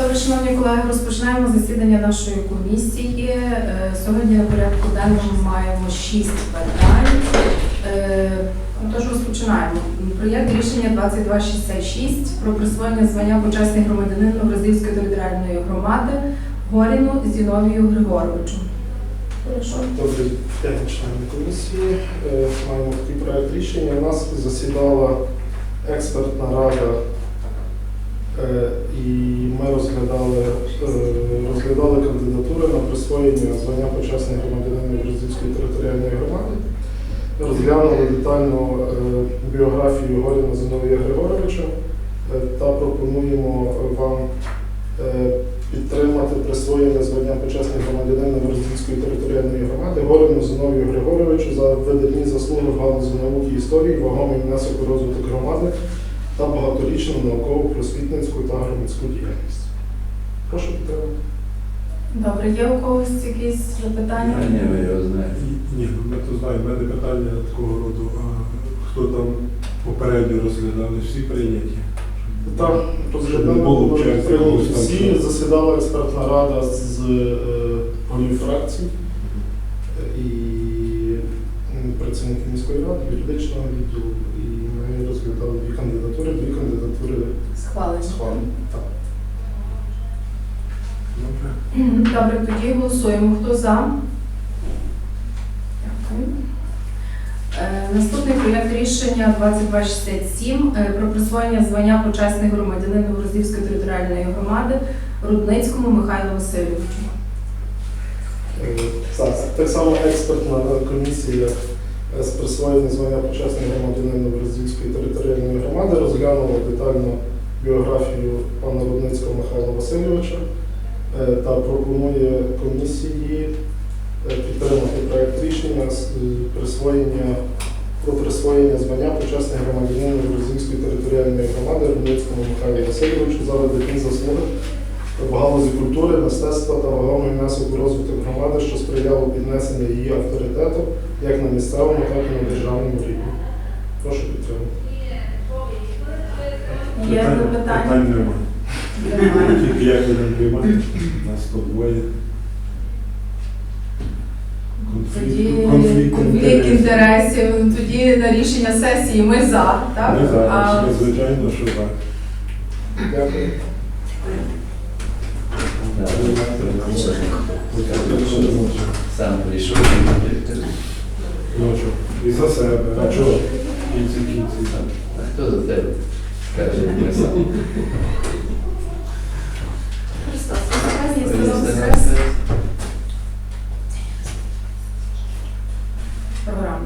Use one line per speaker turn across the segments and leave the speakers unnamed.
Добре, шановні колеги, розпочинаємо засідання нашої комісії. Е, Сьогодні на порядку денному маємо шість питань. Е, Тож розпочинаємо. Проєкт рішення 2266 про присвоєння звання почесний громадянин Новороздільської територіальної громади Горіну Зіновію Григоровичу.
Добрий день, члени комісії. Е, Маємо такий проект рішення. У нас засідала експертна рада, і ми розглядали, е, розглядали кандидатури на присвоєння звання почесний громадянин Бразильської територіальної громади. Розглянули детально е, біографію Горіна Зиновія Григоровича е, та пропонуємо вам е, підтримати присвоєння звання почесних громадянина Роздільської територіальної громади Горину Зиновію Григоровичу за видатні заслуги в галузі науки і історії, вагомий внесок у розвиток громади та багаторічну наукову просвітницьку та громадську діяльність. Прошу підтримати.
Добре, є у когось якісь запитання?
Ні, ви його знаєте.
Ні, ми то знаємо, в мене питання такого роду, а хто там попередньо розглядали, всі прийняті.
Так, розглядали всі, засідала експертна рада з е, голів фракцій і працівники міської ради, юридичного відділу. І ми розглядали дві кандидатури, дві кандидатури
Схвалені.
схвалені. Так.
Добре.
Добре, тоді голосуємо. Хто за? Дякую. Е, Наступний проєкт рішення 2267 е, про присвоєння звання почесний громадянин Новороздільської територіальної громади Рудницькому Михайлу Васильовичу.
Е, Так, так само експертна комісія з присвоєння звання почесного громадянина Бразильської територіальної громади розглянула детально біографію пана Рудницького Михайла Васильовича е, та пропонує комісії е, підтримати проект рішення е, присвоєння про присвоєння звання почесного громадянина Бразильської територіальної громади Рудницькому Михайлу Васильовичу за видатні заслуги в галузі культури, мистецтва та вагомий внесок у розвиток громади, що сприяло піднесенню її авторитету як на місцевому, так і на державному рівні. Прошу підтримати.
Є
Питань-
запитання?
Питань немає. Тільки як будемо приймати, нас то двоє.
Тоді
Конфлікт,
конфлікт
інтересів.
Тоді на рішення сесії ми за, так?
Ми
А
зараз, звичайно, що так.
Дякую.
Сам прийшов.
Ну що, і за себе, а чого? Кінці кінці.
А хто за тебе? Каже, я сам.
Христос, Воскрес, Христос Воскрес. Програма.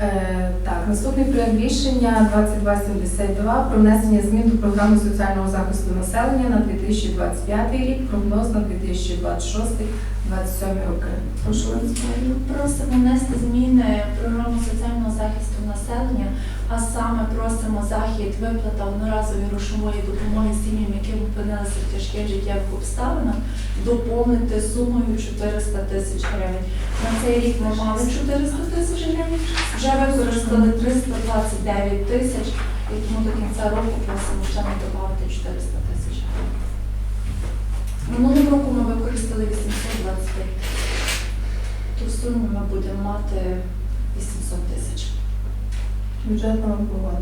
Е, Так, наступний проект рішення 2272 про внесення змін до програми соціального захисту населення на 2025 рік, прогноз на 2026-2027 роки. Прошу
Просимо внести зміни в програму соціального захисту населення, а саме просимо захід виплата одноразової грошової допомоги сім'ям, які опинилися в тяжких життєвих обставинах, доповнити сумою 400 тисяч гривень. На цей рік ми мали 400 тисяч гривень, вже використали 329 тисяч, і тому до кінця року просимо ще нам додати 400 тисяч гривень. Минулого року ми використали 825 то в сумі ми будемо мати 800 тисяч.
Бюджетна погода.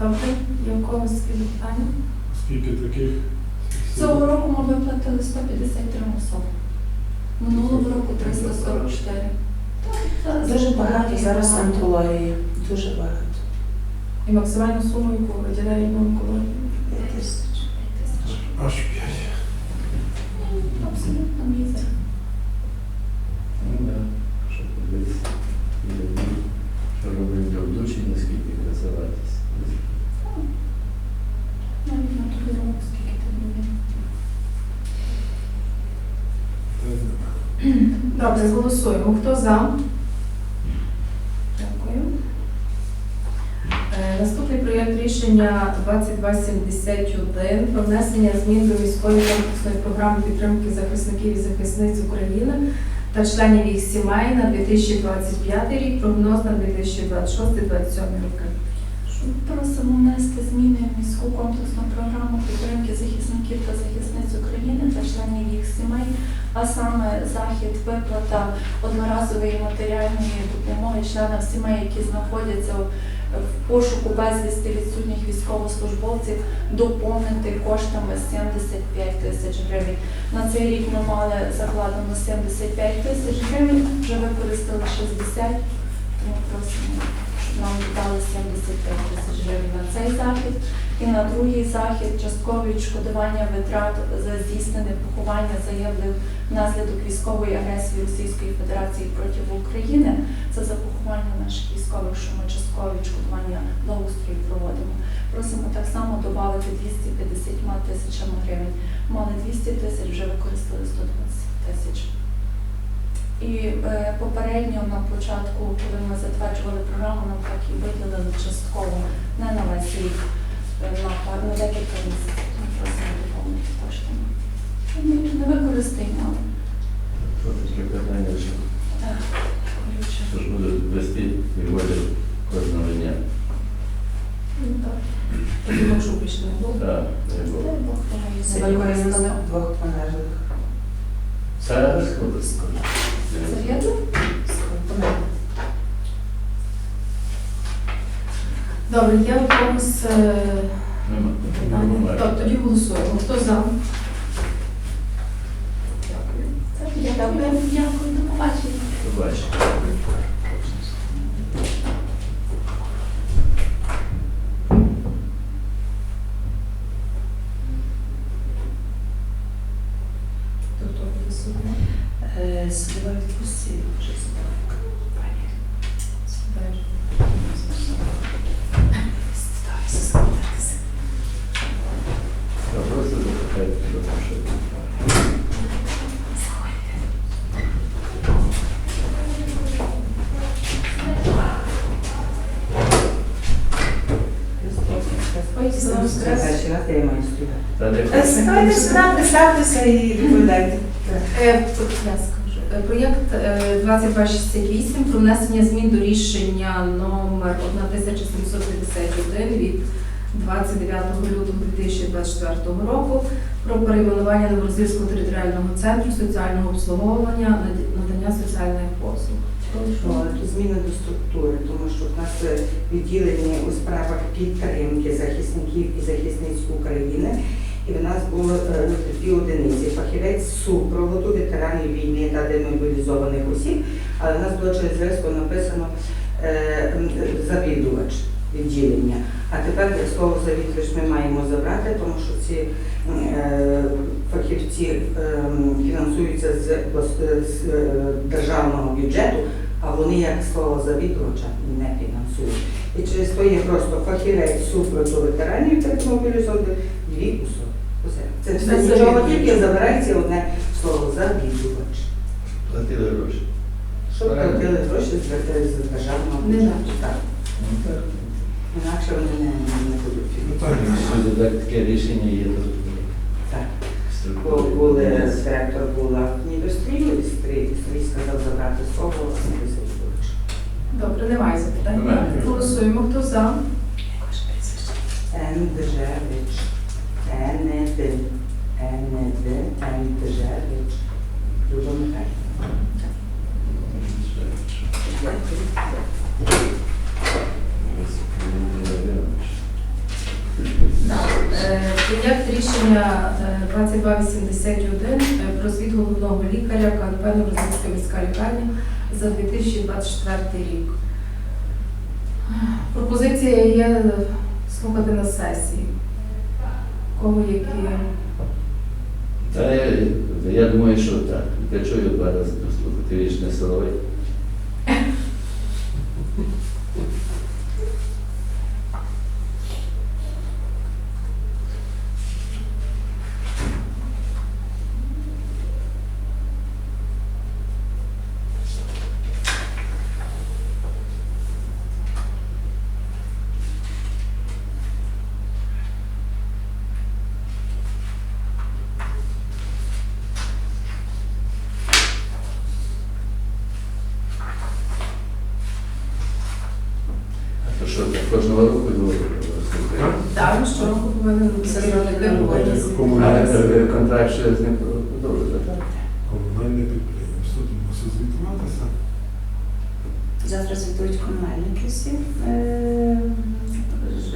Добре, є у когось питання?
Скільки таких?
Цього року ми виплатили 153 особи. Минулого року 344. Так,
Дуже багато
так,
зараз
багато.
онкології. Дуже багато.
І максимальну суму, яку виділяє на онкологію.
П'ять тисяч.
Тисяч.
Аж
Подивитися. Що робить для вдучення, скільки красуватись.
Навіть на тобі року скільки ти буде.
Добре, голосуємо. Хто за? Дякую. Е, Наступний проєкт рішення 2271 про внесення змін до міської комплексної програми підтримки захисників і захисниць України та членів їх сімей на 2025 рік, прогноз на 2026-2027 роки.
Просимо внести зміни в міську комплексну програму підтримки захисників та захисниць України та членів їх сімей, а саме захід виплата одноразової матеріальної допомоги членам сімей, які знаходяться в пошуку безвісти відсутніх військовослужбовців, доповнити коштами 75 тисяч гривень. На цей рік ми мали закладено 75 тисяч гривень, вже використали 60, тому просимо, нам дали 75 тисяч гривень на цей захід. І на другий захід часткове відшкодування витрат за здійснене поховання загиблих внаслідок військової агресії Російської Федерації проти України. Це за поховання наших військових, що ми часткове відшкодування благоустрою проводимо. Просимо так само додати 250 тисячами гривень. Мали 200 тисяч, вже використали 120 тисяч. І е, попередньо на початку, коли ми затверджували програму, нам так і виділили частково, не на весь рік, е, на, на декілька місяців. Ми просимо доповнити коштами. Ми не використаємо.
Що таке питання, що
е, коротше.
що ж буде вести і кожного дня?
Ну, так.
Тоді можу більше не було.
Так, не було.
Все
Сьогодні
використали.
двох померлих.
Зараз буде
Добре, є у когось е, питання? Так, тоді голосуємо. Хто за? Дякую.
Дякую. Дякую, до побачення.
Побачимо.
Хто хто голосує?
Е, Судова відпустці вже здавка.
Сідаєш.
Стараюся складатися.
Я просто запитаю, що там ще буде.
Це раз я маю Е, Ставайте сюди, представтеся і відповідайте.
Е, Я скажу. Е, Проєкт е, 2268 про внесення змін до рішення номер 1751 від 29 лютого 2024 року про перейменування Новорозильського територіального центру соціального обслуговування надання соціальних послуг.
Що зміни до структури, тому що в нас е, відділені у справах підтримки захисників і захисниць України. І в нас було е, дві одиниці фахівець супроводу ветеранів війни та демобілізованих осіб, але в нас було через зв'язку написано е, завідувач відділення. А тепер слово завідувач ми маємо забрати, тому що ці е, фахівці ем, фінансуються з, з е, державного бюджету, а вони як слово завідувача не фінансують. І через то є просто фахівець супроводу ветеранів та демобілізованих дві особи. Це все нічого тільки забирається одне слово завідувач.
Платили гроші.
Щоб платили гроші з, з державного бюджету.
інакше.
Так. Інакше вони не, не будуть фінансувати.
Так таке рішення є тут.
Так. Бо
структури.
були директор була в індустрії, і Стрій сказав забрати слово завідувач.
Добре, немає запитань.
Немає.
Голосуємо. Хто за?
Енджевич. Енеди. Енеди. 281
е, про звіт головного лікаря КНП Новорозівська міська лікарня за 2024 рік. Пропозиція є е, слухати на сесії. Кого які.
Та я, я думаю, що так. Для чого я два рази дослухати вічне силовий? Кожного року ну,
е, слухаю. Так, що
року
повинен
все
зробити
Комунальне
А е, контракт ще з ним продовжується, так?
комунальне підприємство, тому мусить звітуватися.
Завтра звітують комунальники всі, е,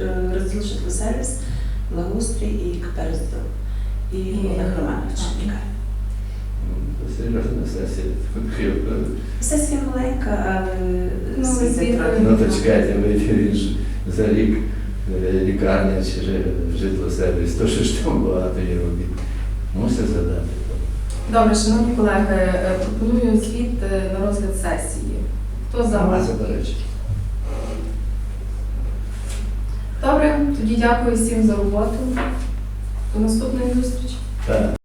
е сервіс благоустрій і КП розділ. І
І-
Олег Романович. чекає.
Ну, Сесія.
Маленька, але
Ну, ми
всі.
Ну, то чекайте, ви йдете за рік е, лікарня чи жи- житлосервіс, то що ж там багато є робіт. Мусить задати.
Добре, шановні колеги, е, пропоную звіт е, на розгляд сесії. Хто за?
Заперечень.
Добре, тоді дякую всім за роботу. До наступної зустрічі.
Так.